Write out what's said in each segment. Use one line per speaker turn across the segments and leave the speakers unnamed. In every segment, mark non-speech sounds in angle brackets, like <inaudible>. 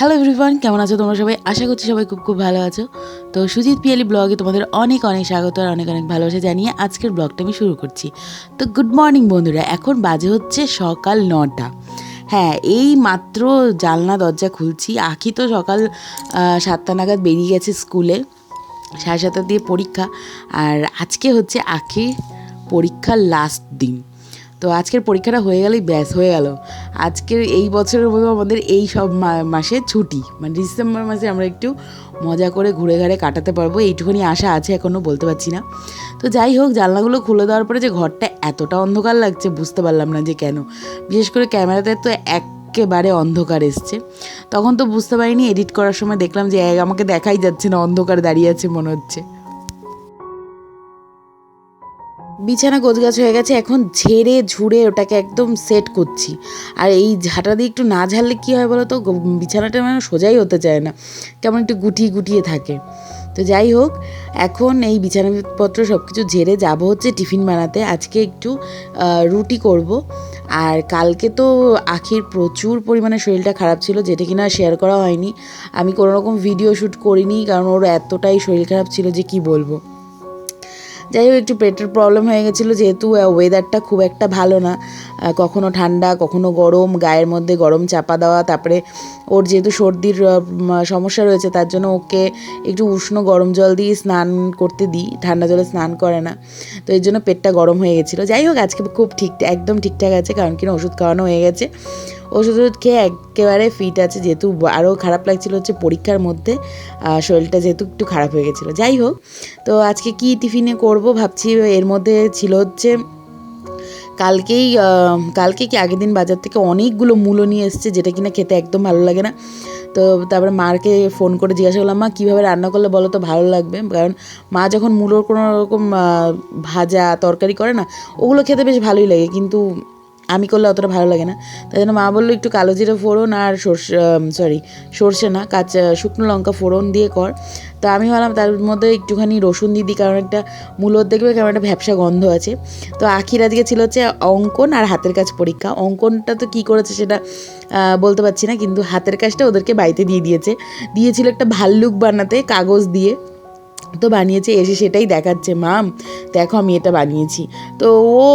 Hello everyone কেমন আছো তোমরা সবাই? আশা করছি সবাই খুব খুব ভালো আছো। তো সুজিত পিয়ালি ব্লগে তোমাদের অনেক অনেক স্বাগত আর অনেক অনেক ভালোবাসা জানিয়ে আজকের ব্লগটা আমি শুরু করছি। তো গুড মর্নিং বন্ধুরা, এখন বাজে হচ্ছে সকাল নটা। হ্যাঁ এই মাত্র জানলা দরজা খুলছি। আখি তো সকাল সাতটা নাগাদ বেরিয়ে গেছে স্কুলে। সাড়ে সাতটা দিয়ে পরীক্ষা। আর আজকে হচ্ছে আখির পরীক্ষার লাস্ট দিন। তো আজকের পরীক্ষাটা হয়ে গেলেই ব্যাস, হয়ে গেল। আজকের এই বছরের মতো আমাদের এই সব মাসে ছুটি। মানে ডিসেম্বর মাসে আমরা একটু মজা করে ঘুরে ঘাড়ে কাটাতে পারব, এইটুকুনি আশা আছে এখনও বলতে পারছি না। তো যাই হোক, জানলাগুলো খুলে দেওয়ার পরে যে ঘরটা এতটা অন্ধকার লাগছে, বুঝতে পারলাম না যে কেন। বিশেষ করে ক্যামেরাতে তো এক একেবারে অন্ধকার এসছে। তখন তো বুঝতে পারিনি, এডিট করার সময় দেখলাম যে আমাকে দেখাই যাচ্ছে না, অন্ধকার দাঁড়িয়ে আছে মনে হচ্ছে। বিছানা গোছগাছ হয়ে গেছে, এখন ঝেড়ে ঝুড়ে ওটাকে একদম সেট করছি। আর এই ঝাঁটা দিয়ে একটু না ঝাড়লে কী হয় বলো তো বিছানাটা মানে সোজাই হতে চায় না। কেমন একটু গুটিয়ে গুটিয়ে থাকে। তো যাই হোক, এখন এই বিছানাপত্র সব কিছু ঝেড়ে যাব হচ্ছে টিফিন বানাতে। আজকে একটু রুটি করব। আর কালকে তো আখির প্রচুর পরিমাণে শরীরটা খারাপ ছিল, যেটা কি কিনা শেয়ার করা হয়নি। আমি কোনো রকম ভিডিও শ্যুট করিনি, কারণ ওর এতটাই শরীর খারাপ ছিল যে কি বলব। যাই হোক, একটু পেটের প্রবলেম হয়ে গেছিল, যেহেতু ওয়েদারটা খুব একটা ভালো না। কখনো ঠান্ডা, কখনো গরম, গায়ের মধ্যে গরম চাপা দেওয়া, তারপরে ওর যেহেতু সর্দির সমস্যা রয়েছে, তার জন্য ওকে একটু উষ্ণ গরম জল দিয়ে স্নান করতে দিই, ঠান্ডা জলে স্নান করে না। তো এই জন্য পেটটা গরম হয়ে গেছিল। যাই হোক, আজকে খুব ঠিক, একদম ঠিকঠাক আছে, কারণ কিনা ওষুধ খাওয়ানো হয়ে গেছে। ওষুধ টষুধ খেয়ে একেবারে ফিট আছে, যেহেতু আরও খারাপ লাগছিল হচ্ছে পরীক্ষার মধ্যে শরীরটা যেহেতু একটু খারাপ হয়ে গেছিল। যাই হোক, তো আজকে কি টিফিনে করব ভাবছি, এর মধ্যে ছিল হচ্ছে কালকেই কালকে কি আগের দিন বাজার থেকে অনেকগুলো মূলো নিয়ে এসছে, যেটা কিনা খেতে একদম ভালো লাগে না। তো তারপরে মাকে ফোন করে জিজ্ঞাসা করলাম, মা, কীভাবে রান্না করলে বলো তো, ভালো লাগবে? কারণ মা যখন মূলোর কোনো রকম ভাজা তরকারি করে না, ওগুলো খেতে বেশ ভালোই লাগে। কিন্তু আমি করলে অতটা ভালো লাগে না। তাই জন্য মা বলল, একটু কালো জিরে ফোড়ন আর সর্ষে সরি সর্ষে না, কাঁচা, শুকনো লঙ্কা ফোড়ন দিয়ে কর। তো আমি ভাবলাম, তার মধ্যে একটুখানি রসুন দিয়ে দিই, কারণ একটা মূলত দেখবে কেমন একটা ভ্যাবসা গন্ধ আছে। তো আখির আজকে ছিল হচ্ছে অঙ্কন আর হাতের কাজ পরীক্ষা। অঙ্কনটা তো কী করেছে সেটা বলতে পারছি না, কিন্তু হাতের কাজটা ওদেরকে বাড়িতে দিয়ে দিয়েছে। দিয়েছিল একটা ভাল্লুক বানাতে কাগজ দিয়ে। তো বানিয়েছে, এসে সেটাই দেখাচ্ছে, মাম, দেখো আমি এটা বানিয়েছি। তো ও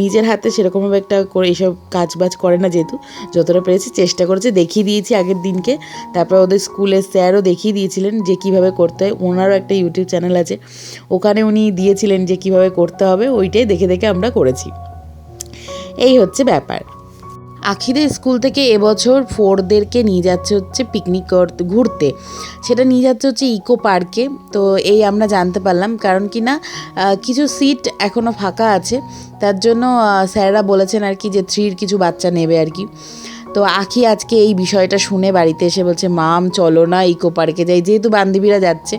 নিজের হাতে সেরকমভাবে একটা করে এসব কাজ বাজ করে না যেহেতু, যতটা পেরেছি চেষ্টা করেছে, দেখিয়ে দিয়েছি আগের দিনকে। তারপর ওদের স্কুলের স্যারও দেখিয়ে দিয়েছিলেন যে কীভাবে করতে হয়। ওনারও একটা ইউটিউব চ্যানেল আছে, ওখানে উনি দিয়েছিলেন যে কীভাবে করতে হবে, ওইটাই দেখে দেখে আমরা করেছি। এই হচ্ছে ব্যাপার। আখিদের স্কুল থেকে এবছর ফোরদেরকে নিয়ে যাচ্ছে হচ্ছে পিকনিক করতে, ঘুরতে। সেটা নিয়ে যাচ্ছে হচ্ছে ইকো পার্কে তো এই আমরা জানতে পারলাম, কারণ কি না কিছু সিট এখনও ফাঁকা আছে। তার জন্য স্যাররা বলেছেন আর কি যে থ্রির কিছু বাচ্চা নেবে আর কি। তো আখি আজকে এই বিষয়টা শুনে বাড়িতে এসে বলছে, মাম, চলো না ইকো পার্কে যাই। যেহেতু বান্ধবীরা যাচ্ছে,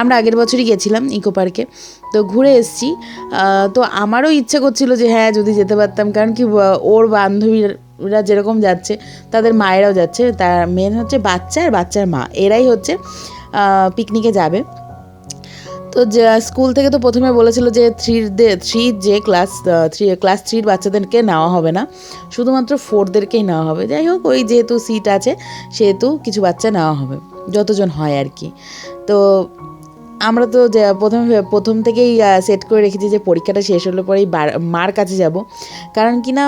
আমরা আগের বছরই গেছিলাম ইকো পার্কে তো ঘুরে এসেছি। তো আমারও ইচ্ছে করছিল যে হ্যাঁ যদি যেতে পারতাম। কারণ কি ওর বান্ধবীরা যেরকম যাচ্ছে, তাদের মায়েরাও যাচ্ছে। তার মেন হচ্ছে বাচ্চা আর বাচ্চার মা। এরাই হচ্ছে পিকনিকে যাবে। তো স্কুল থেকে তো প্রথমে বলেছিল যে থ্রির থ্রির যে ক্লাস থ্রি ক্লাস থ্রির বাচ্চাদেরকে নেওয়া হবে না। শুধুমাত্র ফোরদেরকেই নেওয়া হবে। যাই হোক, ওই যেহেতু সিট আছে, সেহেতু কিছু বাচ্চা নেওয়া হবে। যতজন হয় আর কি। তো আমরা তো প্রথমে প্রথম থেকেই সেট করে রেখেছি যে পরীক্ষাটা শেষ হলে পরেই মার কাছে যাব। কারণ কি না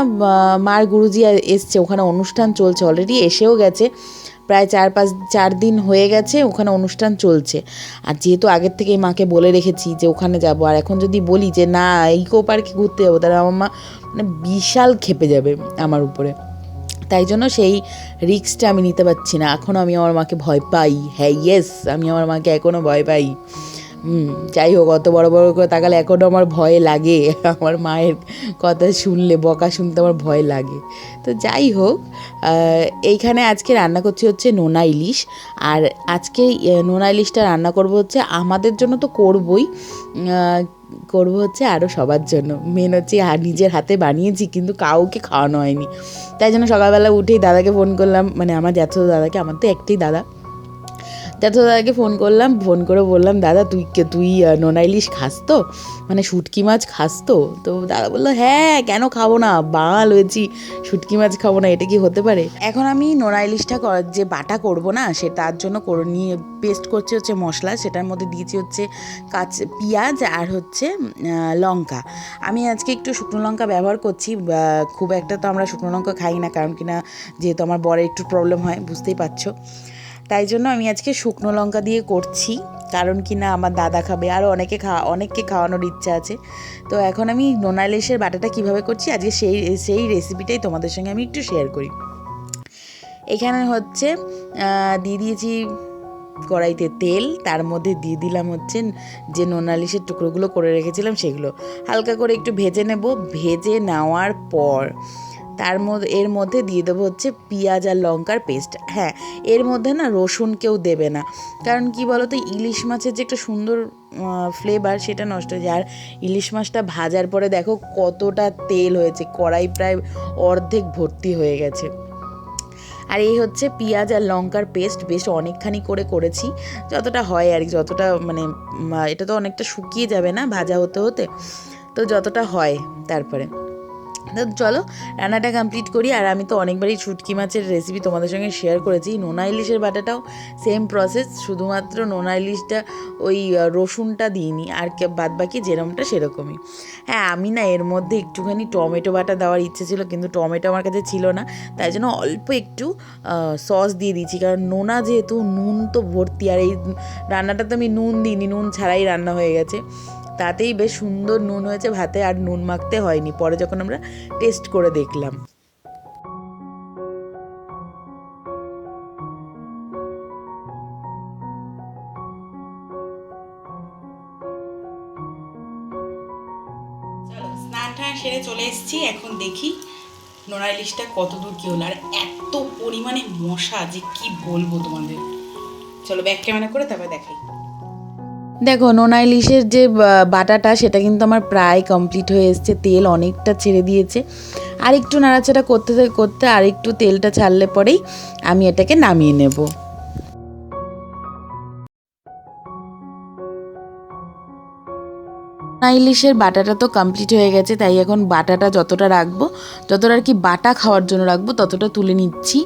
মার গুরুজি এসছে, ওখানে অনুষ্ঠান চলছে অলরেডি এসেও গেছে। প্রায় চার পাঁচ, চার দিন হয়ে গেছে, ওখানে অনুষ্ঠান চলছে। আর যেহেতু আগের থেকেই মাকে বলে রেখেছি যে ওখানে যাব, আর এখন যদি বলি যে না ইকো পার্কে ঘুরতে যাব, তাহলে আমার মা মানে বিশাল খেপে যাবে আমার উপরে। তাই জন্য সেই রিস্কটা আমি নিতে পারছি না। এখনও আমি আমার মাকে ভয় পাই। হ্যাঁ ইয়েস আমি আমার মাকে এখনও ভয় পাই। যাই হোক, অত বড় বড় করে তাকালে এখনও আমার ভয় লাগে। <laughs> আমার মায়ের কথা শুনলে, বকা শুনতে আমার ভয় লাগে। তো যাই হোক এইখানে আজকে রান্না করছি হচ্ছে নোনা ইলিশ। আর আজকে নোনা ইলিশটা রান্না করব হচ্ছে আমাদের জন্য তো করবই। করব হচ্ছে আরও সবার জন্য। মেন হচ্ছে আর নিজের হাতে বানিয়েছি, কিন্তু কাউকে খাওয়ানো হয়নি। তাই জন্য সকালবেলা উঠেই দাদাকে ফোন করলাম। মানে আমার জ্যাঠো দাদাকে, আমার তো একটাই দাদা। যাতে দাদাকে ফোন করলাম ফোন করে বললাম, দাদা, তুই তুই নোনা ইলিশ খাস তো? মানে শুটকি মাছ খাস তো? তো দাদা বলল হ্যাঁ কেন খাব না? বাঙাল হয়েছি, শুটকি মাছ খাব না, এটা কি হতে পারে? এখন আমি নোনা ইলিশটা যে বাটা করব না, সে তার জন্য করে নিয়ে পেস্ট করছি হচ্ছে মশলা, সেটার মধ্যে দিয়েছি হচ্ছে কাঁচ, পেঁয়াজ আর হচ্ছে লঙ্কা। আমি আজকে একটু শুকনো লঙ্কা ব্যবহার করছি খুব একটা তো আমরা শুকনো লঙ্কা খাই না, কারণ কিনা যেহেতু আমার বরের একটু প্রবলেম হয়, বুঝতেই পারছ। তাই জন্য আমি আজকে শুকনো লঙ্কা দিয়ে করছি, কারণ কি না আমার দাদা খাবে আরও অনেকে খাওয়া অনেককে খাওয়ানোর ইচ্ছা আছে। তো এখন আমি নোনা ইলিশের বাটাটা কীভাবে করছি, আজকে সেই সেই রেসিপিটাই তোমাদের সঙ্গে আমি একটু শেয়ার করি। এখানে হচ্ছে দিয়ে দিয়েছি কড়াইতে তেল, তার মধ্যে দিয়ে দিলাম হচ্ছে যে নোনালিশের টুকরোগুলো করে রেখেছিলাম সেগুলো। হালকা করে একটু ভেজে নেব, ভেজে নেওয়ার পর তার মধ্যে এর মধ্যে দিয়ে দেবো হচ্ছে পেঁয়াজ আর লঙ্কার পেস্ট হ্যাঁ এর মধ্যে না রসুন কেউ দেবে না। কারণ কি বলতো, ইলিশ মাছের যে একটা সুন্দর ফ্লেভার সেটা নষ্ট হয়ে যায়। আর ইলিশ মাছটা ভাজার পরে দেখো কতটা তেল হয়েছে, কড়াই প্রায় অর্ধেক ভর্তি হয়ে গেছে। আর এই হচ্ছে পেঁয়াজ আর লঙ্কার পেস্ট বেশ অনেকখানি করে করেছি। যতটা হয় আর যতটা মানে এটা তো অনেকটা শুকিয়ে যাবে না ভাজা হতে হতে? তো যতটা হয় তারপরে। তো চলো রান্নাটা কমপ্লিট করি। আর আমি তো অনেকবারই শুটকি মাছের রেসিপি তোমাদের সঙ্গে শেয়ার করেছি। নোনা ইলিশের বাটাটাও সেম প্রসেস শুধুমাত্র নোনা ইলিশটা ওই রসুনটা দিইনি। আর বাদ বাকি যেরমটা সেরকমই। হ্যাঁ আমি না এর মধ্যে একটুখানি টমেটো বাটা দেওয়ার ইচ্ছে ছিল, কিন্তু টমেটো আমার কাছে ছিল না। তাই জন্য অল্প একটু সস দিয়ে দিয়েছি। কারণ নোনা যেহেতু নুন তো ভর্তি, আর এই রান্নাটা তো আমি নুন দিইনি, নুন ছাড়াই রান্না হয়ে গেছে। তাতেই বেশ সুন্দর নুন হয়েছে, ভাতে আর নুন মাখতে হয়নি। পরে যখন আমরা টেস্ট করে দেখলাম। সেরে চলে এসেছি। এখন দেখি নোনা ইলিশটা কত দূর হলো, আর এত পরিমাণে মশা যে কি বলব তোমাদের। চলো ব্যাক ক্যামেরা করে তারপরে দেখাই। দেখো নোনা ইলিশের যে বাটাটা, সেটা কিন্তু আমার প্রায় কমপ্লিট হয়ে এসছে। তেল অনেকটা ছেড়ে দিয়েছে। আর একটু নাড়াচাড়া করতে করতে আর একটু তেলটা ছাড়লে পরেই আমি এটাকে নামিয়ে নেব। নোনা ইলিশের বাটাটা তো কমপ্লিট হয়ে গেছে, তাই এখন বাটাটা যতটা রাখব, যতটা আর কি বাটা খাওয়ার জন্য রাখব, ততটা তুলে নিচ্ছি।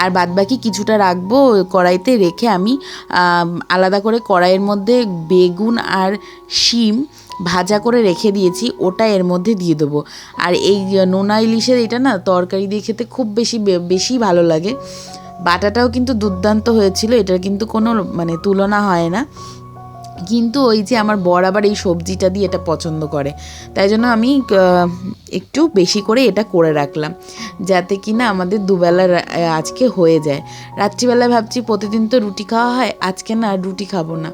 আর বাদবাকি কিছুটা রাখব কড়াইতে রেখে আমি, আলাদা করে কড়াইয়ের মধ্যে বেগুন আর শিম ভাজা করে রেখে দিয়েছি, ওটা এর মধ্যে দিয়ে দেবো। আর এই নোনা ইলিশের এটা না তরকারি দিয়ে খেতে খুব বেশি বেশি ভালো লাগে। বাটাটাও কিন্তু দুর্দান্ত হয়েছিল, এটার কিন্তু কোনো মানে তুলনা হয় না। কিন্তু ওই যে আমার বর আবার এই সবজিটা দিয়ে এটা পছন্দ করে। তাই জন্য আমি একটু বেশি করে এটা করে রাখলাম। যাতে কি না আমাদের দুবেলা আজকে হয়ে যায়। রাত্রিবেলায় ভাবছি প্রতিদিন তো রুটি খাওয়া হয়, আজকে না রুটি খাব না।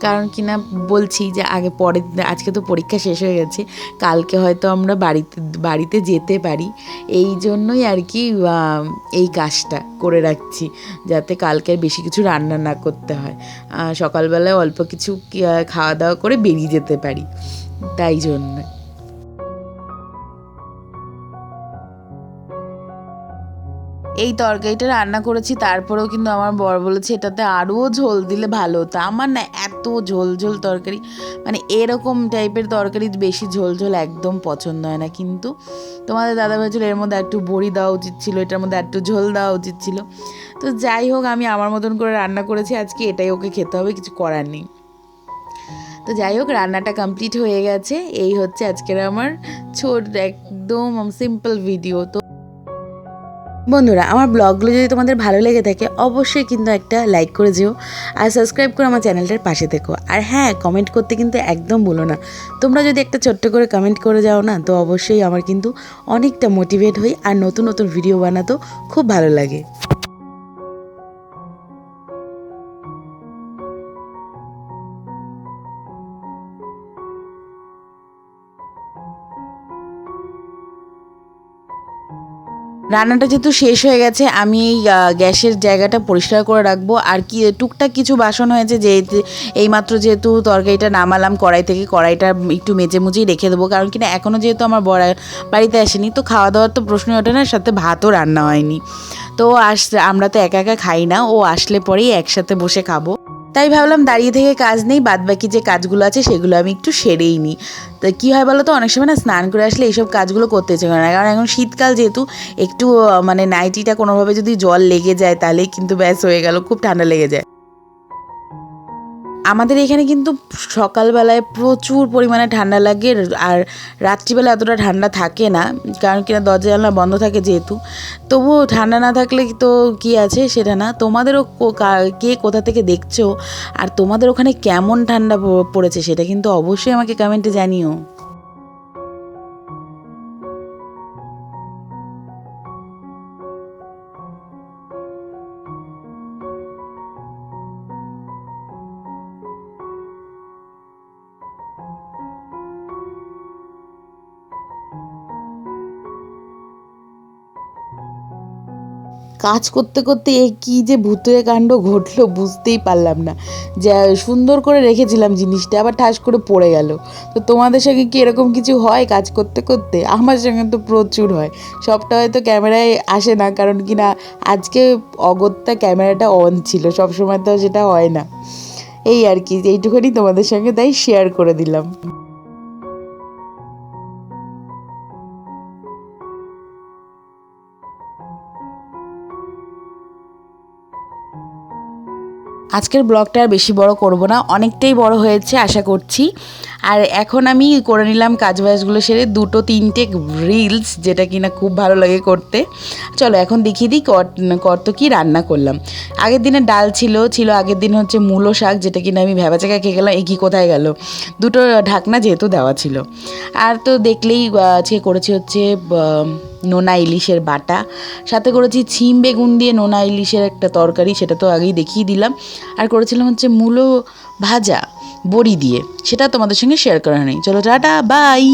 কারণ কি না বলছি যে আগে দিন- আজকে তো পরীক্ষা শেষ হয়ে গেছে, কালকে হয়তো আমরা বাড়িতে বাড়িতে যেতে পারি। এই জন্যই আর কি এই কাজটা করে রাখছি, যাতে কালকে বেশি কিছু রান্না না করতে হয়। সকালবেলায় অল্প কিছু খাওয়া দাওয়া করে বেরিয়ে যেতে পারি, তাই জন্য। এই তরকারিটা রান্না করেছি, তারপরেও কিন্তু আমার বর বলেছে এটাতে আরও ঝোল দিলে ভালো হতো। আমার না এত ঝোল ঝোল তরকারি মানে এরকম টাইপের তরকারি বেশি ঝোল ঝোল একদম পছন্দ হয় না। কিন্তু তোমাদের দাদা বলছিল, এর মধ্যে একটু বড়ি দেওয়া উচিত ছিল, এটার মধ্যে একটু ঝোল দেওয়া উচিত ছিল। তো যাই হোক, আমি আমার মতন করে রান্না করেছি, আজকে এটাই ওকে খেতে হবে, কিছু করার নেই। তো যাই হোক, রান্নাটা কমপ্লিট হয়ে গেছে। এই হচ্ছে আজকের আমার ছোট একদম সিম্পল ভিডিও তো বন্ধুরা, আমার ব্লগগুলো যদি তোমাদের ভালো লেগে থাকে, অবশ্যই কিন্তু একটা লাইক করে যেও আর সাবস্ক্রাইব করে আমার চ্যানেলটার পাশে দেখো আর হ্যাঁ কমেন্ট করতে কিন্তু একদম বলো না। তোমরা যদি একটা ছোট্ট করে কমেন্ট করে যাও না, তো অবশ্যই আমার কিন্তু অনেকটা মোটিভেট হই আর নতুন নতুন ভিডিও বানাতেও খুব ভালো লাগে। রান্নাটা যেহেতু শেষ হয়ে গেছে, আমি এই গ্যাসের জায়গাটা পরিষ্কার করে রাখব। আর কি টুকটাক কিছু বাসন হয়েছে যে এইমাত্র যেহেতু তরকারিটা নামালাম, কড়াই থেকে কড়াইটা একটু মেজে মুজেই রেখে দেবো। কারণ কিনা এখনও যেহেতু আমার বড় বাড়িতে আসেনি, তো খাওয়া দাওয়ার তো প্রশ্নই ওঠে না, সাথে ভাতও রান্না হয়নি। তো আস, আমরা তো একা একা খাই না, ও আসলে পরেই একসাথে বসে খাব। তাই ভাবলাম দাঁড়িয়ে থেকে কাজ নেই বাদ বাকি যে কাজগুলো আছে সেগুলো আমি একটু সেরেই নিই। তো কী হয় বলো তো, অনেক সময় না স্নান করে আসলে এইসব কাজগুলো করতে করে না। কারণ এখন শীতকাল যেহেতু, একটু মানে নাইটিটা কোনোভাবে যদি জল লেগে যায় তাহলেই কিন্তু ব্যাস হয়ে গেল, খুব ঠান্ডা লেগে যায়। আমাদের এখানে কিন্তু সকালবেলায় প্রচুর পরিমাণে ঠান্ডা লাগে আর রাত্রিবেলা এতটা ঠান্ডা থাকে না, কারণ কিনা দরজা জানলা বন্ধ থাকে যেহেতু। তবুও ঠান্ডা না থাকলে তো কি আছে সেটা না। তোমাদেরও কো- কোথা থেকে দেখছ? আর তোমাদের ওখানে কেমন ঠান্ডা পড়েছে সেটা কিন্তু অবশ্যই আমাকে কমেন্টে জানিও। কাজ করতে করতে এ কী যে ভূতের কাণ্ড ঘটলো বুঝতেই পারলাম না। যা, সুন্দর করে রেখেছিলাম জিনিসটা, আবার ঠাস করে পড়ে গেল। তো তোমাদের সঙ্গে কি এরকম কিছু হয় কাজ করতে করতে? আমার সঙ্গে তো প্রচুর হয়। সবটা হয়তো ক্যামেরায় আসে না, কারণ কি না, আজকে অগত্যা ক্যামেরাটা অন ছিল সব সময় তো সেটা হয় না। এই আর কি, এইটুখানি তোমাদের সঙ্গে তাই শেয়ার করে দিলাম। আজকের ব্লগটা আর বেশি বড় করব না অনেকটাই বড় হয়েছে আশা করছি। আর এখন আমি করে নিলাম কাজ বাজগুলো সেরে দুটো তিনটে রিলস যেটা কিনা খুব ভালো লাগে করতে। চলো এখন দেখিয়ে দিই কত কি রান্না করলাম। আগের দিনে ডাল ছিল ছিল আগের দিন হচ্ছে মূলো শাক, যেটা কিনা আমি ভেবা চাকা খেয়ে গেলাম, এ কি কোথায় গেল? দুটো ঢাকনা যেহেতু দেওয়া ছিল। আর তো দেখলেই আজকে করেছি হচ্ছে নোনা ইলিশের বাটা। সাথে করেছি ছিম বেগুন দিয়ে নোনা ইলিশের একটা তরকারি, সেটা তো আগেই দেখিয়ে দিলাম। আর করেছিলাম হচ্ছে মূলো ভাজা। বড়ি দিয়ে। সেটা তোমাদের সঙ্গে শেয়ার করা নেই। চলো টাটা বাই